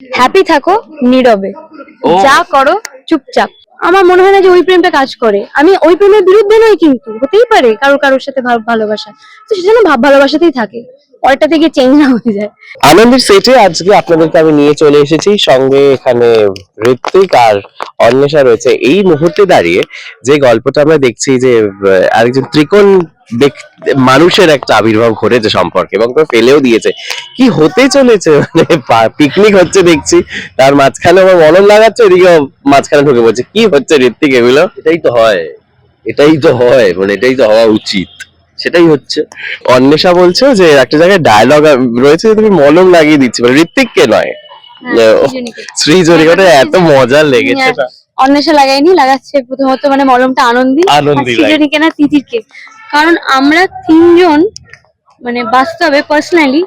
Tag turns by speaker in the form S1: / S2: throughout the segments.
S1: Happy থাকো নীরবে। যা করো চুপচাপ। আমার মনে হয় না যে ওই প্রেমটা কাজ করে। আমি ওই প্রেমের বিরুদ্ধে নয় কিন্তু হতেই পারে কারও কারোর সাথে ভালোবাসা। তো সেজন্য যেন ভাব ভালোবাসাতেই থাকে। পরেরটা থেকে চেঞ্জ না হয়ে যায়।
S2: আনন্দের সেটে আজকে আপনাদেরকে আমি নিয়ে চলে এসেছি। সঙ্গে এখানে ঋত্বিক আর অন্বেষা রয়েছে। এই মুহূর্তে দাঁড়িয়ে যে গল্পটা আমরা দেখছি যে আরেকজন ত্রিকোণ ব্যক্তি- মানুষের একটা আবির্ভাব ঘটেছে সম্পর্কে এবং তো ফেলেও দিয়েছে। কি হতে চলেছে? মানে পিকনিক হচ্ছে দেখছি। তার মাঝখানে আমার মলম লাগাচ্ছে এদিকে মাঝখানে ঢুকে পড়ছে। কি হচ্ছে ঋত্বিক এগুলো?
S3: এটাই তো হয়। এটাই তো হয় মানে এটাই তো হওয়া উচিত। সেটাই হচ্ছে।
S2: অন্বেষা বলছে যে একটা জায়গায় ডায়লগ রয়েছে তুমি মলম লাগিয়ে দিচ্ছি মানে ঋত্বিককে নয়।
S1: হ্যাঁ,
S2: শ্রীজরিকাটা এত মজা লেগেছে। না
S1: অন্বেষা লাগাইনি লাগাচ্ছে প্রথমত মানে মলমটা আনন্দি
S2: লাগাই।
S1: না তিতিরকে। কারণ আমরা তিনজন মানে বাস্তবে পার্সোনালি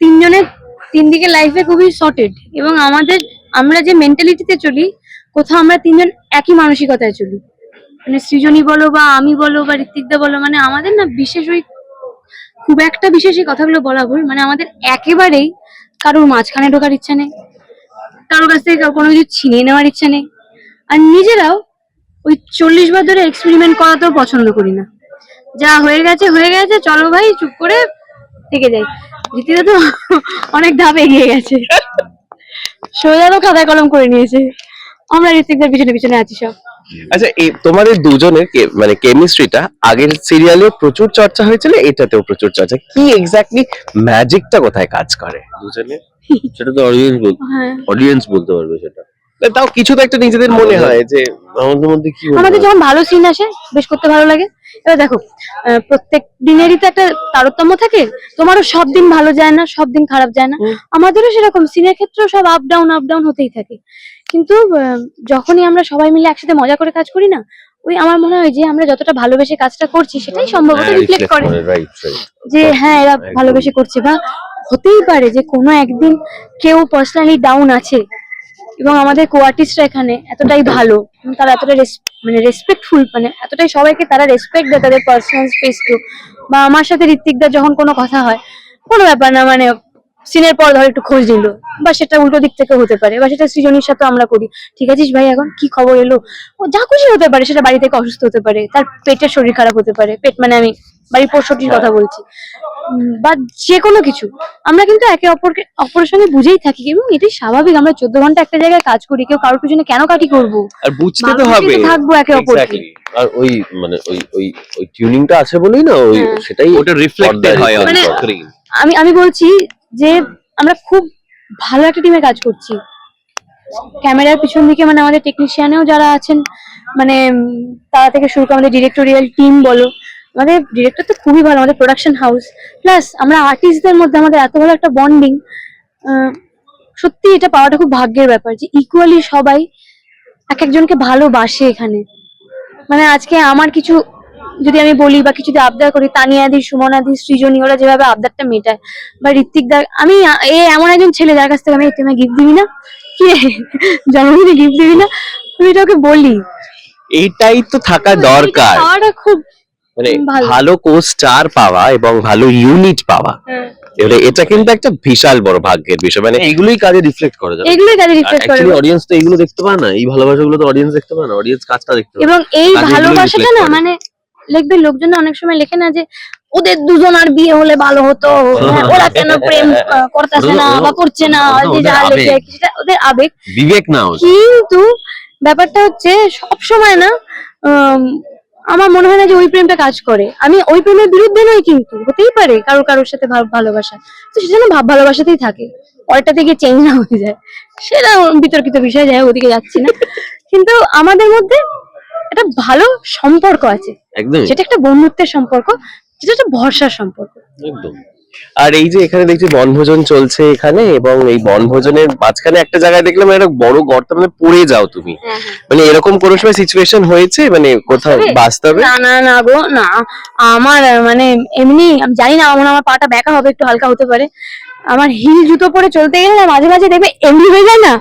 S1: তিনজনের তিন দিকে লাইফে খুবই শর্টেড এবং আমাদের আমরা যে মেন্টালিটিতে চলি কোথাও আমরা তিনজন একই মানসিকতায় চলি। মানে সৃজনী বলো বা আমি বলো বা ঋত্বিকদা বলো মানে আমাদের না বিশেষ ওই খুব একটা বিশেষ এই কথাগুলো বলা ভুল মানে আমাদের একেবারেই কারোর মাঝখানে ঢোকার ইচ্ছা নেই, কারোর কাছ থেকে কোনো কিছু ছিনিয়ে নেওয়ার ইচ্ছা নেই। আর নিজেরাও ওই চল্লিশ বার ধরে এক্সপেরিমেন্ট করাতেও পছন্দ করি না। যা হয়ে গেছে হয়ে গেছে, চলো ভাই, চুপ করে থেকে যাই। রীতিটা তো অনেক ধাপ এগিয়ে গেছে। সোজারও খাতায় কলম করে নিয়েছে। আমরা ঋতিকদের পিছনে পিছনে আছি সব।
S2: আচ্ছা এই তোমাদের দুজনের মানে কেমিস্ট্রিটা আগের সিরিয়ালে প্রচুর চর্চা হয়েছিল এটাতেও প্রচুর চর্চা। কি এক্স্যাক্টলি ম্যাজিকটা কোথায় কাজ করে? দুজনের
S3: সেটা তো অডিয়েন্স
S1: হ্যাঁ।
S3: অডিয়েন্স বলতে পারবে সেটা।
S2: না, তাও কিছু তো একটা নিজেদের মনে হয় যে
S3: আমাদের মধ্যে কি
S1: আমাদের যখন ভালো সিন আসে বেশ করতে ভালো লাগে। এবার দেখো আহ, প্রত্যেক দিনেরই তো একটা তারতম্য থাকে। তোমারও সব দিন ভালো যায় না সব দিন খারাপ যায় না। আমাদেরও সেরকম সিনের ক্ষেত্রেও সব আপ ডাউন আপ ডাউন হতেই থাকে। কিন্তু যখনই আমরা সবাই মিলে একসাথে মজা করে কাজ করি না ওই আমার মনে হয় যে আমরা যতটা ভালোবেসে কাজটা করছি সেটাই সম্ভবত
S3: হ্যাঁ,
S1: রিফ্লেক্ট করে।
S3: করে
S1: যে হ্যাঁ এরা ভালোবেসে করছে বা হতেই পারে যে কোনো একদিন কেউ পার্সোনালি ডাউন আছে এবং আমাদের কো আর্টিস্টরা এখানে এতটাই ভালো তারা এতটা মানে রেসপেক্টফুল মানে এতটাই সবাইকে তারা রেসপেক্ট দেয় তাদের পার্সোনাল স্পেসকেও বা আমার সাথে ঋত্বিকদার যখন কোনো কথা হয় কোনো ব্যাপার না মানে সিনের পর ধর একটু খোঁজ নিল বা সেটা উল্টো দিক থেকে হতে পারে বা সেটা সৃজনীর সাথে আমরা করি। ঠিক আছিস ভাই এখন? কি খবর এলো? ও যা খুশি হতে পারে সেটা বাড়ি থেকে অসুস্থ হতে পারে তার পেটের শরীর খারাপ হতে পারে। পেট মানে আমি বাড়ির পোষটির কথা বলছি। বা যে কোনো কিছু। আমরা কিন্তু একে অপরকে অপরের সঙ্গে বুঝেই থাকি এবং এটাই স্বাভাবিক। আমরা চোদ্দ ঘণ্টা একটা জায়গায় কাজ করি কেউ কারোর পিছনে কেন কাটি করব?
S2: আর বুঝতে তো হবে
S1: থাকব একে অপরকে।
S3: আর ওই মানে ওই ওই ওই টিউনিংটা আছে বলেই না ওই
S1: হ্যাঁ।
S3: সেটাই
S2: ওটা হয়
S1: মানে- আমি আমি বলছি যে আমরা খুব ভালো একটা টিমে কাজ করছি। ক্যামেরার পিছন দিকে মানে আমাদের টেকনিশিয়ানেও যারা আছেন মানে তারা থেকে শুরু করে আমাদের ডিরেক্টোরিয়াল টিম বলো, আমাদের ডিরেক্টর তো খুবই ভালো, আমাদের প্রোডাকশন হাউস প্লাস আমরা আর্টিস্টদের মধ্যে আমাদের এত ভালো একটা বন্ডিং সত্যি এটা পাওয়াটা খুব ভাগ্যের ব্যাপার যে ইকুয়ালি সবাই এক একজনকে ভালোবাসে এখানে। মানে আজকে আমার কিছু যদি আমি বলি বা কিছু যদি আবদার করি তানিয়াদি সুমনাদি সৃজনী ওরা যেভাবে আবদারটা মেটায় বা ঋত্বিক দা আমি এ এমন একজন ছেলে যার কাছ থেকে আমি তুমি গিফট দিবি না? কি জন্মদিনে গিফট দিবি না? তুমি এটা ওকে বলি।
S2: এটাই তো থাকা দরকার।
S1: খুব
S2: মানে
S1: ভালো।
S2: কো স্টার পাওয়া এবং ভালো ইউনিট পাওয়া। এবারে এটা কিন্তু একটা বিশাল বড় ভাগ্যের বিষয়। মানে
S3: এইগুলোই কাজে রিফ্লেক্ট করে যাবে
S1: এগুলোই কাজে রিফ্লেক্ট করে।
S3: অডিয়েন্স তো এগুলো দেখতে পায় না। এই ভালোবাসাগুলো তো অডিয়েন্স দেখতে পায় না। অডিয়েন্স কাজটা দেখতে পায়।
S1: এবং এই ভালোবাসাটা না মানে লিখবে লোকজন অনেক সময় লেখে না যে ওদের দুজন আর বিয়ে হলে ভালো হতো। হ্যাঁ, ওরা কেন প্রেম করতেছে না বা করছে না যে
S3: ওদের
S1: যা
S3: আবেগ।
S1: লেখে সেটা ওদের আবেগ।
S3: বিবেক নাও
S1: কিন্তু ব্যাপারটা হচ্ছে সব সময় না আমার মনে হয় না যে ওই প্রেমটা কাজ করে। আমি ওই প্রেমের বিরুদ্ধে নই কিন্তু হতেই পারে কারও কারোর সাথে ভাব ভালোবাসা। তো যেন ভাব ভালোবাসাতেই থাকে। পরেরটা থেকে চেঞ্জ না হয়ে যায়। সেটা বিতর্কিত বিষয় যায় ওদিকে যাচ্ছি না। কিন্তু আমাদের মধ্যে একটা ভালো সম্পর্ক আছে।
S3: একদম
S1: যেটা একটা বন্ধুত্বের সম্পর্ক যেটা একটা ভরসার সম্পর্ক।
S3: একদম।
S2: আর এই যে এখানে দেখছি বনভোজন চলছে এখানে এবং এই বনভোজনের মাঝখানে একটা জায়গায় দেখলাম একটা বড় গর্ত মানে পড়ে যাও তুমি। মানে এরকম কোনো সময় সিচুয়েশন হয়েছে? মানে কোথাও
S1: বাস্তবে? না না না গো না। আমার মানে এমনি আমি জানি না আমার আমার পাটা ব্যাকা হবে একটু হালকা হতে পারে। আমার হিল জুতো পরে চলতে গেলে মাঝে মাঝে দেখবে এমনি হয়ে যায় না?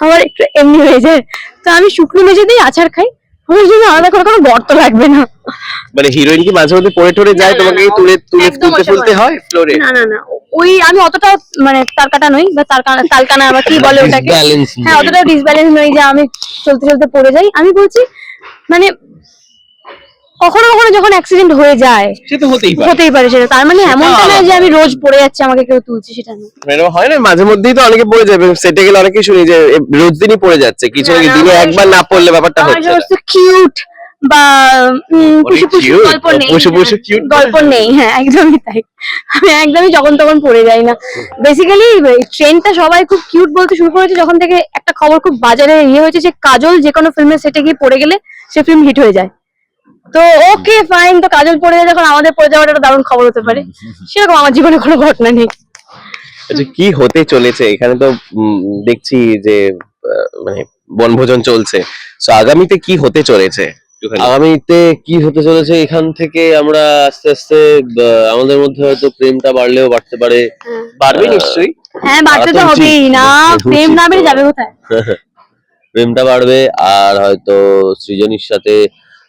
S1: আমার একটু এমনি হয়ে যায়। তো আমি শুকনো মেঝেতেই আচার খাই। আমার জন্য আলাদা করে কোনো গর্ত লাগবে না।
S2: মানে হিরোইন কি মাঝে মধ্যে পড়ে টরে যায় তোমাকে তুলে তুলে তুলতে
S1: হয়।
S2: হয় ফ্লোরে
S1: না না না ওই আমি অতটা মানে তারকাটা নই বা তারকানা তালকানা বা কি বলে ওটাকে? হ্যাঁ অতটা ডিসব্যালেন্স নই যে আমি চলতে চলতে পড়ে যাই। আমি বলছি মানে কখনো কখনো যখন অ্যাক্সিডেন্ট হয়ে যায়
S2: সে তো হতেই পারে।
S1: হতেই পারে সেটা। তার মানে এমনটা না যে আমি রোজ পড়ে যাচ্ছি আমাকে কেউ তুলছে সেটা না
S2: এরকম হয় না মাঝে মধ্যেই তো অনেকে পড়ে যাবে। সেটে গেলে অনেকে শুনি যে রোজ দিনই পড়ে যাচ্ছে। কিছু
S1: না,
S2: দিনে একবার না পড়লে ব্যাপারটা হচ্ছে
S1: কিউট বা পুষু পুষু গল্প নেই।
S2: পুষু পুষু
S1: হ্যাঁ,
S2: cute
S1: গল্প নেই হ্যাঁ একদমই তাই। আমি একদমই যখন তখন পড়ে যাই না। বেসিক্যালি ট্রেনটা সবাই খুব কিউট বলতে শুরু করেছে যখন থেকে একটা খবর খুব বাজারে ইয়ে হয়েছে যে কাজল যে কোনো ফিল্মের সেটে গিয়ে পড়ে গেলে সে ফিল্ম হিট হয়ে যায়। তো ওকে ফাইন তো কাজল পড়ে যায় যখন আমাদের পড়ে যাওয়াটা একটা দারুণ খবর হতে পারে। সেরকম আমার জীবনে কোনো ঘটনা নেই।
S2: আচ্ছা কি হতে চলেছে? এখানে তো দেখছি যে মানে বনভোজন চলছে। তো আগামীতে কি হতে চলেছে?
S3: আগামীতে কি হতে চলেছে? এখান থেকে আমরা আস্তে আস্তে আমাদের মধ্যে হয়তো প্রেমটা বাড়লেও বাড়তে পারে।
S2: পারবে নিশ্চয়ই।
S1: হ্যাঁ বাড়তে তো হবেই না। প্রেম না বেড়ে যাবে কোথায়?
S3: প্রেমটা বাড়বে আর হয়তো সৃজনীর সাথে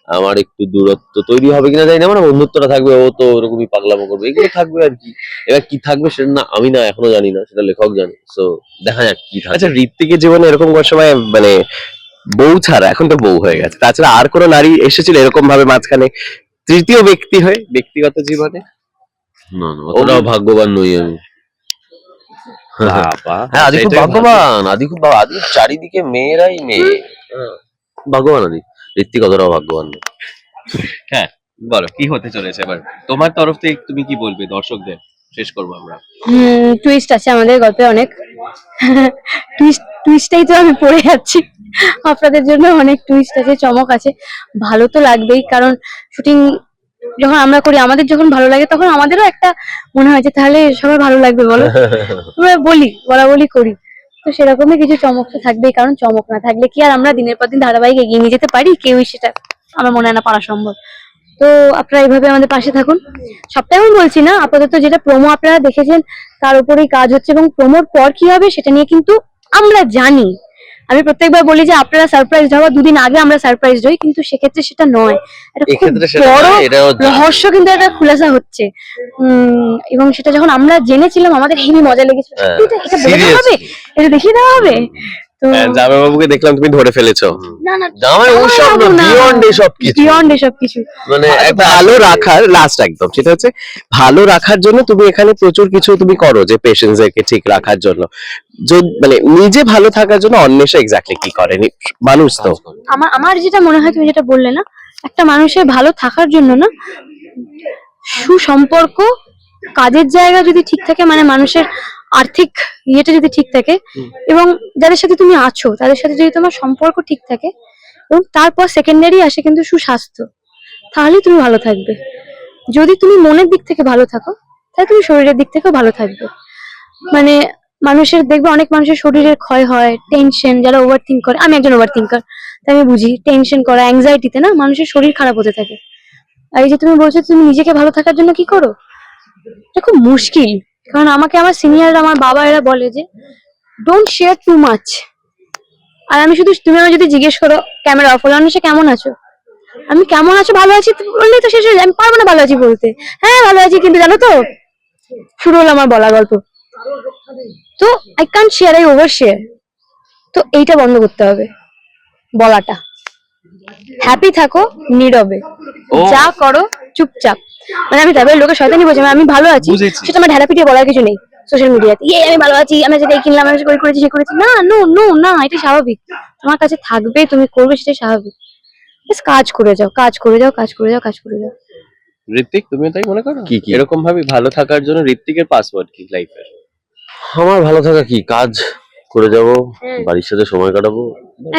S3: আমার একটু দূরত্ব তৈরি হবে কিনা জানি না মানে বন্ধুত্বটা থাকবে ও তো ওরকমই পাগলামো করবে এগুলো থাকবে আর কি। এবার কি থাকবে সেটা না আমি না এখনও জানি না সেটা লেখক জানে তো দেখা যাক কি
S2: আচ্ছা ঋত্বিকের জীবনে এরকম কোন সময় মানে বউ ছাড়া এখন তো বউ হয়ে গেছে তাছাড়া আর কোনো নারী এসেছিল এরকম ভাবে মাঝখানে তৃতীয় ব্যক্তি হয়ে ব্যক্তিগত জীবনে?
S3: না না অতটাও ভাগ্যবান নই আমি। হ্যাঁ আদি খুব ভাগ্যবান আদি খুব আদির চারিদিকে মেয়েরাই মেয়ে। ভাগ্যবান আদি। ঋত্বিক অতটাও ভাগ্যবান
S2: হ্যাঁ বলো কি হতে চলেছে এবার? তোমার তরফ থেকে তুমি কি বলবে দর্শকদের? শেষ করব আমরা।
S1: হুম টুইস্ট আছে আমাদের গল্পে অনেক। টুইস্ট টুইস্টটাই তো আমি পড়ে যাচ্ছি। আপনাদের জন্য অনেক টুইস্ট আছে চমক আছে। ভালো তো লাগবেই কারণ শুটিং যখন আমরা করি আমাদের যখন ভালো লাগে তখন আমাদেরও একটা মনে হয় যে তাহলে সবার ভালো লাগবে বলো। আমরা বলি বলা বলি করি। তো সেরকমই কিছু চমক তো থাকবেই, কারণ চমক না থাকলে কি আর আমরা দিনের পর দিন ধারাবাহিক এগিয়ে নিয়ে যেতে পারি? কেউই সেটা আমার মনে হয় না পারা সম্ভব। তো আপনারা এইভাবে আমাদের পাশে থাকুন। সবটাই আমি বলছি না, আপাতত যেটা প্রোমো আপনারা দেখেছেন, তার উপরেই কাজ হচ্ছে এবং প্রোমোর পর কি হবে সেটা নিয়ে কিন্তু আমরা জানি। আমি প্রত্যেকবার বলি যে আপনারা সারপ্রাইজ হওয়া দুদিন আগে আমরা সারপ্রাইজ হই কিন্তু সেক্ষেত্রে সেটা নয়। এটা খুব বড়। রহস্য কিন্তু একটা খুলাসা হচ্ছে। এবং সেটা যখন আমরা জেনেছিলাম আমাদের হেভি মজা লেগেছিল।
S3: হ্যাঁ,
S1: এটা- দেখিয়ে দেওয়া হবে?
S2: জামাই বাবুকে দেখলাম তুমি ধরে ফেলেছো।
S1: না না
S3: জামাই ওসব
S1: না, না।
S3: বিয়ন্ড এসব কিছু
S1: বিয়ন্ড এসব কিছু
S3: মানে
S2: একটা ভালো। রাখার লাস্ট একদম সেটা হচ্ছে ভালো রাখার জন্য তুমি এখানে প্রচুর কিছু তুমি করো যে পেশেন্টস এরকে ঠিক রাখার জন্য। যদি- মানে নিজে ভালো থাকার জন্য অন্বেষা এক্স্যাক্টলি কি করে? নি- মানুষ তো।
S1: আমার আমার যেটা মনে হয় তুমি যেটা বললে না একটা মানুষের ভালো থাকার জন্য না সুসম্পর্ক কাজের জায়গা যদি ঠিক থাকে মানে মানুষের আর্থিক ইয়েটা যদি ঠিক থাকে এবং যাদের সাথে তুমি আছো তাদের সাথে যদি তোমার সম্পর্ক ঠিক থাকে এবং তারপর সেকেন্ডারি আসে কিন্তু সুস্বাস্থ্য তাহলেই তুমি ভালো থাকবে। যদি তুমি মনের দিক থেকে ভালো থাকো তাহলে তুমি শরীরের দিক থেকেও ভালো থাকবে। মানে মানুষের দেখবে অনেক মানুষের শরীরের ক্ষয় হয় টেনশন যারা ওভার থিঙ্ক করে আমি একজন ওভার থিঙ্কার তাই আমি বুঝি টেনশন করা অ্যাংজাইটিতে না মানুষের শরীর খারাপ হতে থাকে। আর এই যে তুমি বলছো তুমি নিজেকে ভালো থাকার জন্য কি করো? এটা খুব মুশকিল। কারণ আমাকে আমার সিনিয়র আমার বাবা এরা বলে যে ডোন্ট শেয়ার টু মাচ আর আমি শুধু তুমি আমার যদি জিজ্ঞেস করো ক্যামেরা অফ হলো? সে কেমন আছো? আমি কেমন আছো? ভালো আছি? তো বললেই তো শেষ হয়ে যায়। আমি পারব না ভালো আছি বলতে। হ্যাঁ ভালো আছি কিন্তু জানো তো শুরু হলো আমার বলা গল্প। তো I can't share I over share তো এইটা বন্ধ করতে হবে বলাটা। হ্যাপি থাকো নীরবে। যা করো চুপচাপ। মানে আমি তারপরে লোকে শয়তানি বলছি আমি ভালো আছি। সেটা আমার ঢেলা পিটিয়ে বলার কিছু নেই সোশ্যাল মিডিয়াতে ইয়ে আমি ভালো আছি আমি যেটা কিনলাম আমি করে করেছি সে করেছি। না নো নো না এটা স্বাভাবিক। তোমার কাছে থাকবে তুমি করবে সেটা স্বাভাবিক। কাজ করে যাও কাজ করে যাও কাজ করে যাও কাজ করে যাও।
S2: ঋত্বিক তুমি তাই মনে করো?
S3: কি, কি?
S2: এরকম ভাবে ভালো থাকার জন্য ঋত্বিকের পাসওয়ার্ড কি লাইফের
S3: আমার ভালো থাকা কি? কাজ করে যাব বাড়ির সাথে সময় কাটাবো?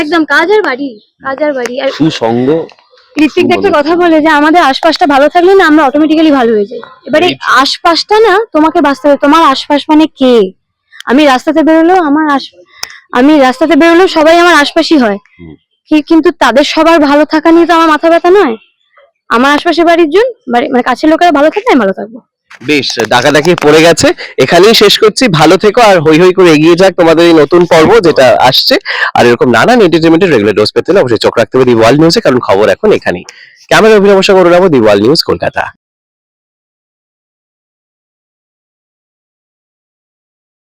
S1: একদম কাজ আর বাড়ি কাজ আর বাড়ি। আর
S3: সুসঙ্গ?
S1: ঋত্বিক একটা কথা বলে যে আমাদের আশপাশটা ভালো থাকলে না আমরা অটোমেটিক্যালি ভালো হয়ে যাই। এবারে আশপাশটা না তোমাকে বাঁচতে হবে। তোমার আশপাশ মানে কে? আমি রাস্তাতে বেরোলেও আমার আমি রাস্তাতে বেরোলেও সবাই আমার আশপাশই হয়। কি কিন্তু তাদের সবার ভালো থাকা নিয়ে তো আমার মাথা ব্যথা নয়। আমার আশপাশে বাড়ির জন মানে কাছের লোকেরা ভালো থাকলে আমি ভালো থাকব।
S2: বেশ, ডাকাডাকি পড়ে গেছে। এখানেই শেষ করছি। ভালো থেকো আর হই হই করে এগিয়ে যাক তোমাদের এই নতুন পর্ব যেটা আসছে। আর এরকম নানান এন্টারটেনমেন্টের রেগুলার ডোজ পেতে হলে অবশ্যই চোখ রাখতে হবে দি ওয়ার্ল্ড নিউজে কারণ খবর এখন এখানেই। ক্যামেরা অভিনব সঙ্গে Arunabh the World News Kolkata.